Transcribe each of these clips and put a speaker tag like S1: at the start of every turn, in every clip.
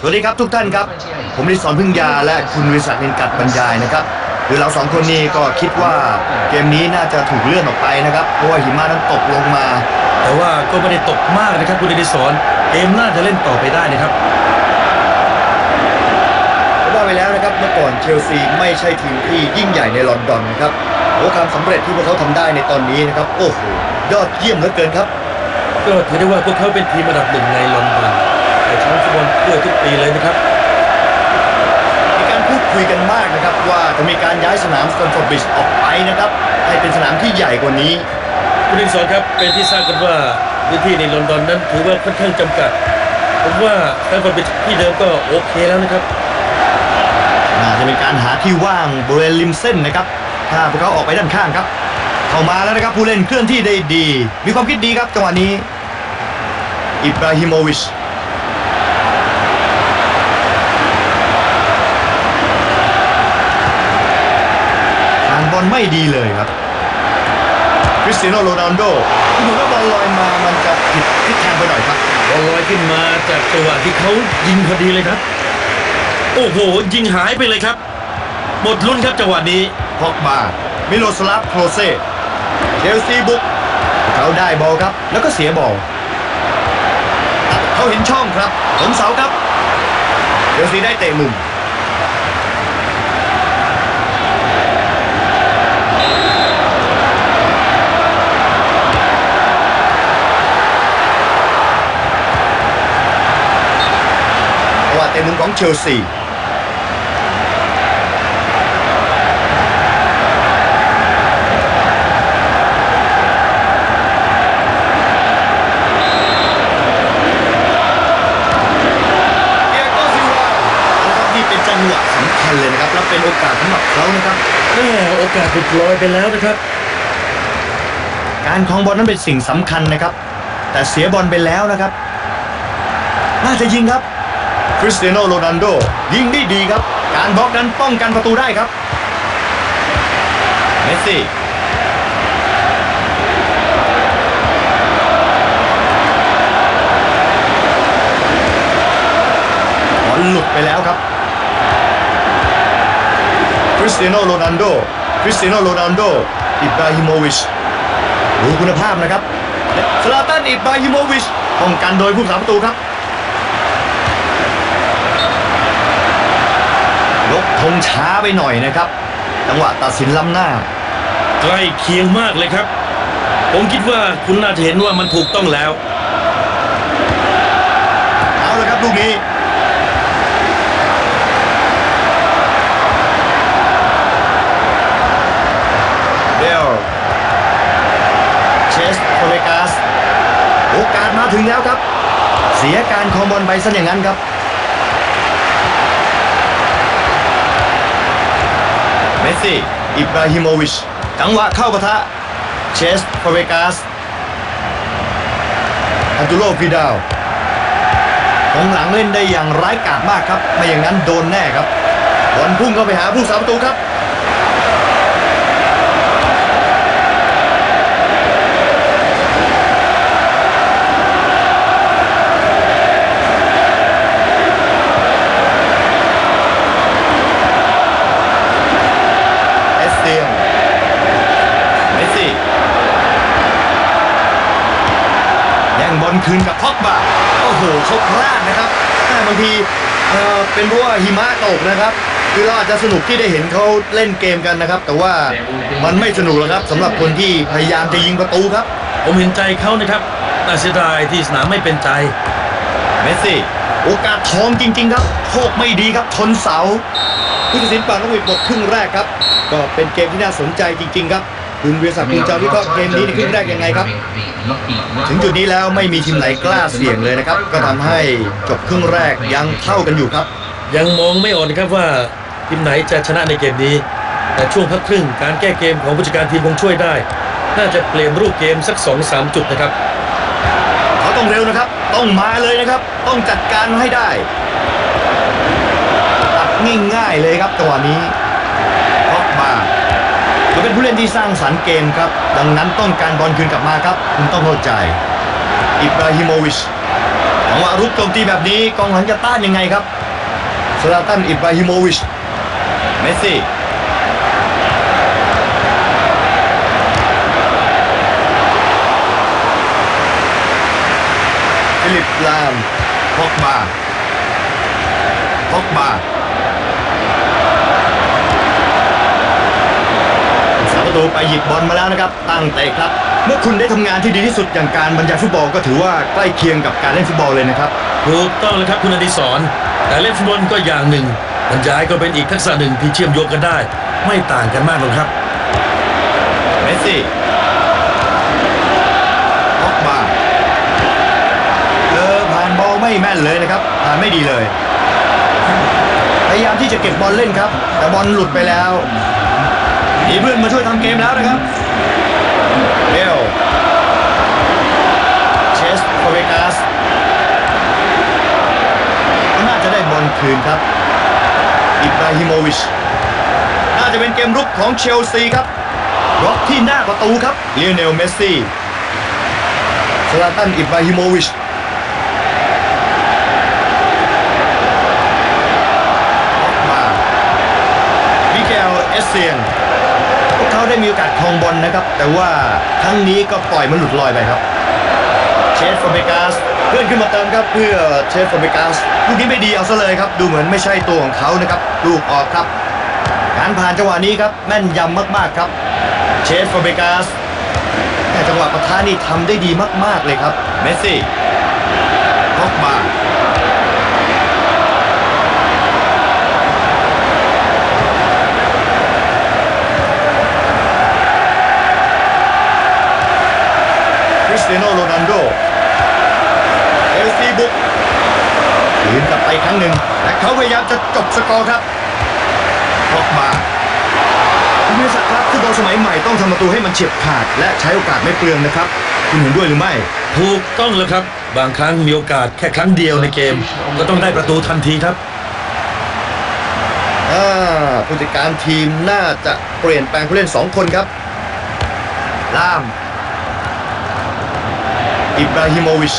S1: สวัสดีครับทุกท่านครับ ผมดิศรพึ่งยาและคุณวิศักดิ์เนนกัดบรรยายนะครับคือเราสองคนนี้ก็คิดว่าเกมนี้น่าจะถูกเลื่อนออกไปนะครับเพราะว่าหิมะนั้นตกลงมา
S2: แต่ว่าก็ไม่ได้ตกมากนะครับคุณอดิศรเกมน่าจะเล่นต่อไปได้นะครับ
S1: ว่าไปแล้วนะครับเมื่อก่อนเชลซีไม่ใช่ทีมที่ยิ่งใหญ่ในลอนดอนนะครับโอ้ความสำเร็จที่พวกเขาทำได้ในตอนนี้นะครับโอ้โหยอดเยี่ยมเหลือเกินครับ
S2: ก็ถือได้ว่าพวกเขาเป็นทีมอันดับหนึ่งในลอนดอน แต่แชมป์ฟุตบอลถ้วยทุกปีเลยนะครับ
S1: มีการพูดคุยกันมากนะครับว่าจะมีการย้ายสนามสแตนฟอร์ดบริดจ์ออกไปนะครับให้เป็นสนามที่ใหญ่กว่านี้
S2: คุณอดิศรครับเป็นที่ทราบกันว่าพื้นที่ในลอนดอนนั้นถือว่าค่อนข้างจำกัด ผมว่าแฟนบอลเป็นที่เดิมก็โอเคแล้วนะครับ
S1: น่าจะเป็นการหาที่ว่างบริเวณริมเส้นนะครับ ถ้าพวกเขาออกไปด้านข้างครับ เข้ามาแล้วนะครับผู้เล่นเคลื่อนที่ได้ดี มีความคิดดีครับจังหวะนี้ อิบราฮิโมวิช ไม่ดีเลยครับคริสเตียโนโรนัลโดที่ดูว่าบอลลอยมามันจะผิดทิศทางไปหน่อยครับ
S2: บอลลอยขึ้นมาจากจังหวะที่เขายิงพอดีเลยครับ โอ้โห ยิงหายไปเลยครับ หมดลุ้นครับจังหวะนี้
S1: พอกบามิโลสลาฟโครเซเชลซีบุก เขาได้บอลครับ แล้วก็เสียบอลตัดเขาเห็นช่องครับผมเสาครับเชลซีได้เตะมุม เตะมุมของเชลซีเดียโกซิลวานะครับนี่เป็นจังหวะสำคัญเลยนะครับและเป็นโอกาสสำหรับเขานะครับ
S2: แม่โอกาสหลุดลอยไปแล้วนะครับ
S1: การครองบอลนั้นเป็นสิ่งสำคัญนะครับ แต่เสียบอลไปแล้วนะครับ น่าจะยิงครับ คริสเตียโนโรนัลโดยิงได้ดีครับ การบล็อกนั้นป้องกันประตูได้ครับ เมสซี่บอลหลุดไปแล้วครับ คริสเตียโนโรนัลโด คริสเตียโนโรนัลโด อิบราฮิโมวิชดูคุณภาพนะครับสลาตันอิบราฮิโมวิชป้องกันโดยผู้สาประตูครับ ช้าไปหน่อยนะครับ จังหวะตัดสินล้ำหน้า
S2: ใกล้เคียงมากเลยครับ ผมคิดว่าคุณน่าจะเห็นว่ามันถูกต้องแล้ว
S1: เอาละครับลูกนี้เบลเชสโคเลกาส โอกาสมาถึงแล้วครับ เสียการครองบอลไปซะอย่างนั้นครับ เมสซี่ อิบราฮิโมวิชจังหวะเข้าปะทะ เชสพาเวกาสอันตุโลฟิดาวของหลังเล่นได้อย่างร้ายกาจมากครับ ไม่อย่างนั้นโดนแน่ครับบอลพุ่งเข้าไปหาผู้สาประตูครับางทีเอ่อเป็นเพราะว่าหิมะตกนะครับคือเราอาจจะสนุกที่ได้เห็นเขาเล่นเกมกันนะครับ แต่ว่ามันไม่สนุกหรอกครับสำหรับคนที่พยายามจะยิงประตูครับ
S2: ผมเห็นใจเขานะครับแต่เสียดายที่สนามไม่เป็นใจ
S1: เมสซี่ โอกาสทองจริง ๆ ครับโชคไม่ดีครับชนเสาผู้ตัดสินปากนกหวีดหมดครึ่งแรกครับ ก็เป็นเกมที่น่าสนใจจริง ๆ ครับ คุณเวียศักดิ์คุณจะวิเคราะห์เกมนี้ในครึ่งแรกยังไงครับ ถึงจุดนี้แล้วไม่มีทีมไหนกล้าเสี่ยงเลยนะครับ ก็ทำให้จบครึ่งแรกยังเท่ากันอยู่ครับ
S2: ยังมองไม่ออกนะครับว่าทีมไหนจะชนะในเกมนี้ แต่ช่วงพักครึ่งการแก้เกมของผู้จัดการทีมคงช่วยได้ น่าจะเปลี่ยนรูปเกมสัก 2-3 จุดนะครับ
S1: เขาต้องเร็วนะครับ ต้องมาเลยนะครับ ต้องจัดการให้ได้ตัดง่ายๆเลยครับจังหวะนี้พ็อกบา เขาเป็นผู้เล่นที่สร้างสรรค์เกมครับ ดังนั้นต้องการบอลคืนกลับมาครับ คุณต้องเข้าใจ อิบราฮิโมวิชจังหวะรุกโจมตีแบบนี้กองหลังจะต้านยังไงครับสลาตันอิบราฮิโมวิช เมสซี่ฟิลิปลามพอกบาพอกบา ประตูไปหยิบบอลมาแล้วนะครับ ตั้งเตะครับ เมื่อคุณได้ทำงานที่ดีที่สุดอย่างการบรรยายฟุตบอลก็ถือว่าใกล้เคียงกับการเล่นฟุตบอลเลยนะครับ
S2: ถูกต้องเลยครับคุณอดิศรแต่เล่นฟุตบอลก็อย่างหนึ่งบรรยายก็เป็นอีกทักษะหนึ่งที่เชื่อมโยงกันได้ ไม่ต่างกันมากหรอกครับ
S1: เมสซี่พอกบาเออผ่านบอลไม่แม่นเลยนะครับผ่านไม่ดีเลย พยายามที่จะเก็บบอลเล่นครับ แต่บอลหลุดไปแล้ว มีเพื่อนมาช่วยทำเกมแล้วนะครับเบลเชสโคเวกัสน่าจะได้บอลคืนครับ อิบราฮิโมวิช น่าจะเป็นเกมรุกของเชลซีครับบล็อกที่หน้าประตูครับเลียเนลเมสซี่ซลาตันอิบราฮิโมวิชมามิเกลเอสเซียนพวกเขาได้มีโองบอลนะครับ แต่ว่าครั้งนี้ก็ปล่อยมันหลุดลอยไปครับ เชฟฟอร์เบกัสเพื่อนขึ้นมาเติมครับเพื่อเชฟฟอร์เบกัสลูกนี้ไม่ดีเอาซะเลยครับ ดูเหมือนไม่ใช่ตัวของเขานะครับลูกออกครับ การผ่านจังหวะนี้ครับแม่นยำมากๆครับ เชฟฟอร์เบกัสแต่จังหวะประทานี่ทำได้ดีมากๆเลยครับเมสซี่พ็อกบา รั้งหนึ่งและเขาพยายามจะจบสกอร์ครับพ็อกบาคุณวิศักดิ์ครับฟุตบอลสมัยใหม่ต้องทำประตูให้มันเฉียบขาด และใช้โอกาสไม่เปลืองนะครับ คุณเห็นด้วยหรือไม่
S2: ถูกต้องเลยครับ บางครั้งมีโอกาสแค่ครั้งเดียวในเกม ก็ต้องได้ประตูทันทีครับ
S1: อ่าผู้จัดการทีมน่าจะเปลี่ยนแปลงผู้เล่น 2 คนครับ ล่าม อิบราฮิโมวิช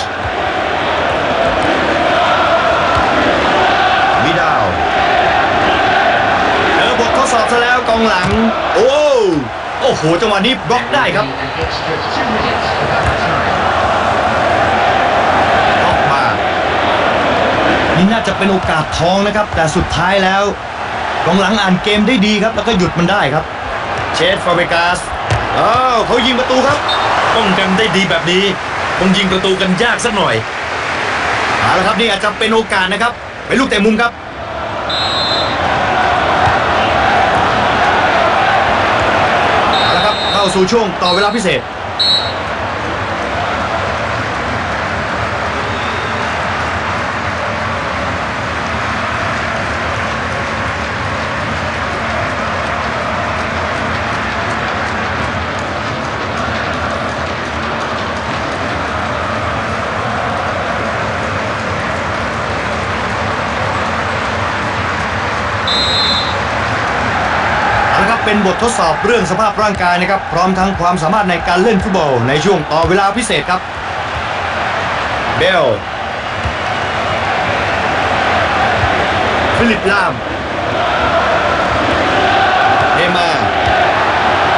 S1: เจอบททดสอบซะแล้วกองหลัง โอ้โอ้โหจังหวะนี้บล็อกได้ครับออกมานี่น่าจะเป็นโอกาสทองนะครับ แต่สุดท้ายแล้วกองหลังอ่านเกมได้ดีครับ แล้วก็หยุดมันได้ครับ เชสฟาเบกาสอ้าวเขายิงประตูครับ
S2: ป้องกันได้ดีแบบนี้คงยิงประตูกันยากสักหน่อย
S1: เอาละครับนี่อาจจะเป็นโอกาสนะครับเป็นลูกเตะมุมครับ เข้าสู่ช่วงต่อเวลาพิเศษ บเป็นบททดสอบเรื่องสภาพร่างกายนะครับ พร้อมทั้งความสามารถในการเล่นฟุตบอลในช่วงต่อเวลาพิเศษครับ เบล ฟิลิปลามเนย์มาร์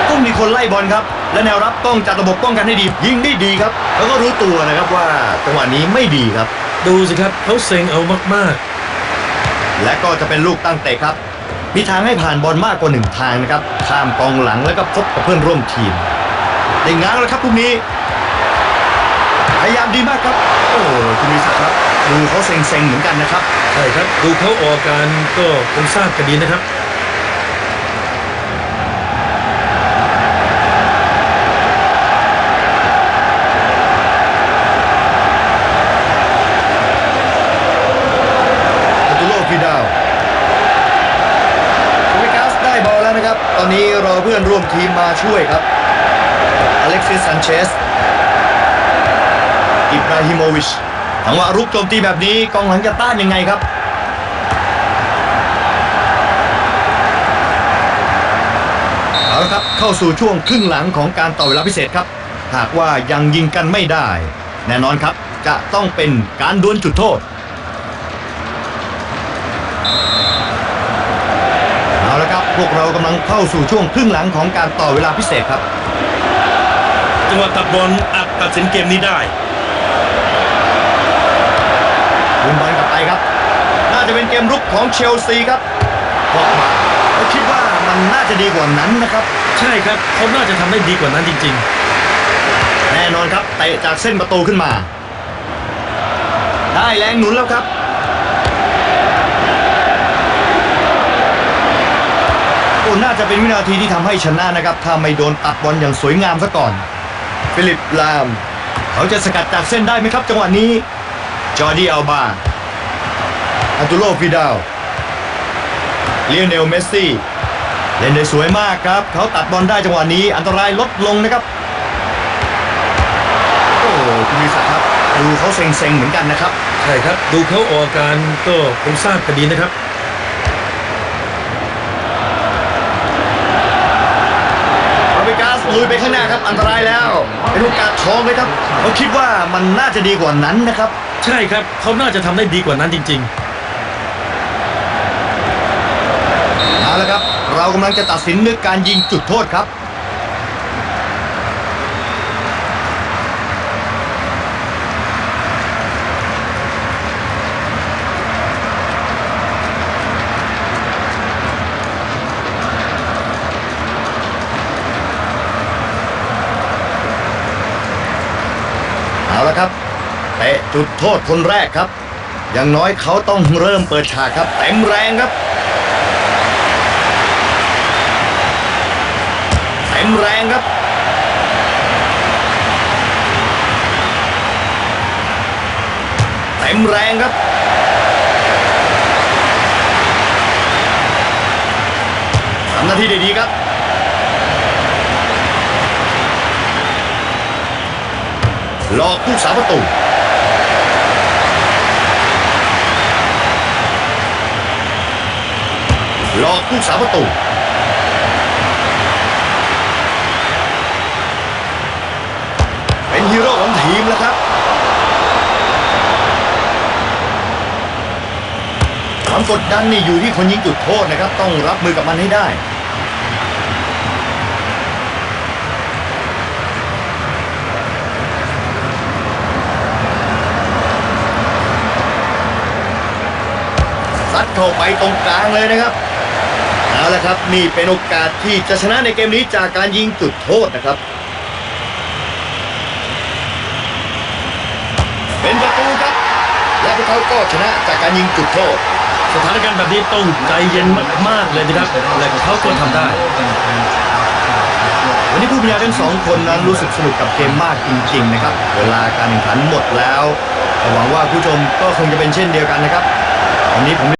S1: ต้องมีคนไล่บอลครับ และแนวรับต้องจัดระบบป้องกันให้ดี ยิงได้ดีครับ แล้วก็รู้ตัวนะครับว่าจังหวะนี้ไม่ดีครับ
S2: ดูสิครับเขาเซ็งเอามาก
S1: และก็จะเป็นลูกตั้งเตะครับ มีทางให้ผ่านบอลมากกว่าหนึ่งทางนะครับ ข้ามกองหลังแล้วก็พบกับเพื่อนร่วมทีมได้ง้างแล้วครับลูกนี้พยายามดีมากครับ โอ้คุณวิศักดิ์ครับดูเขาเซ็งๆเหมือนกันนะครับ
S2: ใช่ครับ ดูเขาออกอการก็คงทราบกันดีนะครับ
S1: มาช่วยครับ อเล็กซิสซันเชส อิบราฮิโมวิชจังหวะรุกโจมตีแบบนี้กองหลังจะต้านยังไงครับ เอาละครับเข้าสู่ช่วงครึ่งหลังของการต่อเวลาพิเศษครับ หากว่ายังยิงกันไม่ได้ แน่นอนครับจะต้องเป็นการดวลจุดโทษ เอาละครับ พวกเรากำลังเข้าสู่ช่วงครึ่งหลังของการต่อเวลาพิเศษครับ
S2: จังหวะตัดบอลอาจตัดสินเกมนี้ได้
S1: คืนบอลกลับไปครับ น่าจะเป็นเกมรุกของเชลซีครับพอกมาเขาคิดว่ามันน่าจะดีกว่านั้นนะครับ
S2: ใช่ครับเขาน่าจะทำได้ดีกว่านั้นจริง
S1: แน่นอนครับเตะจากเส้นประตูขึ้นมา ได้แรงหนุนแล้วครับ โอ้ น่าจะเป็นวินาทีที่ทำให้ชนะนะครับ ถ้าไม่โดนตัดบอลอย่างสวยงามซะก่อน ฟิลิปลาม เขาจะสกัดจากเส้นได้ไหมครับ จังหวะนี้ จอร์ดีอัลบาอันตุโลฟิดาลเลียนเนลเมสซี่ เล่นได้สวยมากครับ เขาตัดบอลได้จังหวะนี้ อันตรายลดลงนะครับ โอ้คุณวิศักดิ์ครับ ดูเขาเซ็งๆเหมือนกันนะครับ
S2: ใช่ครับ ดูเขาออกอาการก็คงทราบกันดีนะครับ
S1: ฟาบิกัส ลุยไปข้างหน้าครับอันตรายแล้วเป็นโอกาสทองเลยครับเขาคิดว่ามันน่าจะดีกว่านั้นนะครับ
S2: ใช่ครับเขาน่าจะทำได้ดีกว่านั้นจริง
S1: เอาละครับ เรากำลังจะตัดสินด้วยการยิงจุดโทษครับ เอาละครับเตะ จุดโทษคนแรกครับ อย่างน้อยเขาต้องเริ่มเปิดฉากครับเต็มแรงครับเต็มแรงครับ เต็มแรงครับ ทำหน้าที่ได้ดีครับหลอกผู้สาประตู หลอกผู้สาประตูเป็นฮีโร่ของทีมแล้วครับความกดดันนี่อยู่ที่คนยิงจุดโทษนะครับ ต้องรับมือกับมันให้ได้ซัดเข้าไปตรงกลางเลยนะครับ ละครับ นี่เป็นโอกาสที่จะชนะในเกมนี้จากการยิงจุดโทษนะครับ เป็นประตูครับ และพวกเขาก็ชนะจากการยิงจุดโทษ
S2: สถานการณ์แบบนี้ต้องใจเย็นมากๆเลยนะครับและเขาก็ทำได้
S1: วันนี้ผู้บรรยายทั้งสองคนนั้นรู้สึกสนุกกับเกมมากจริง ๆ นะครับ เวลาการแข่งขันหมดแล้วหวังว่าผู้ชมก็คงจะเป็นเช่นเดียวกันนะครับวันนี้ผม